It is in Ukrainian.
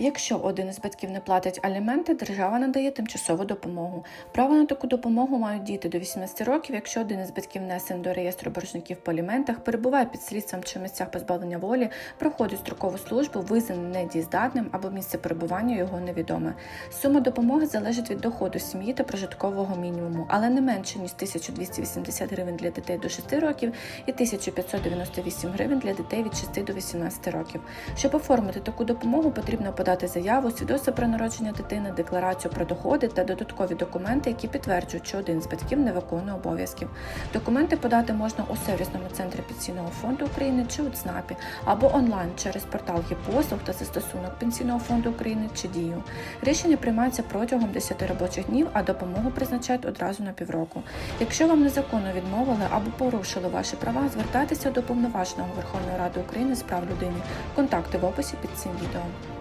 Якщо один із батьків не платить аліменти, держава надає тимчасову допомогу. Право на таку допомогу мають діти до 18 років, якщо один із батьків внесений до реєстру боржників по аліментах, перебуває під слідством чи місцях позбавлення волі, проходить строкову службу, визнаний недієздатним або місце перебування його невідоме. Сума допомоги залежить від доходу сім'ї та прожиткового мінімуму, але не менше ніж 1280 гривень для дітей до 6 років і 1598 гривень для дітей від 6 до 18 років. Щоб оформити таку допомогу, потрібно подати заяву, свідоцтво про народження дитини, декларацію про доходи та додаткові документи, які підтверджують, що один з батьків не виконує обов'язків. Документи подати можна у сервісному центрі пенсійного фонду України чи у ЦНАПі або онлайн через портал «Є-послуг» та застосунок Пенсійного фонду України чи Дію. Рішення приймається протягом 10 робочих днів, а допомогу призначають одразу на півроку. Якщо вам незаконно відмовили або порушили ваші права, звертайтеся до повноваженого Верховної Ради України з прав людини. Контакти в описі під цим відео.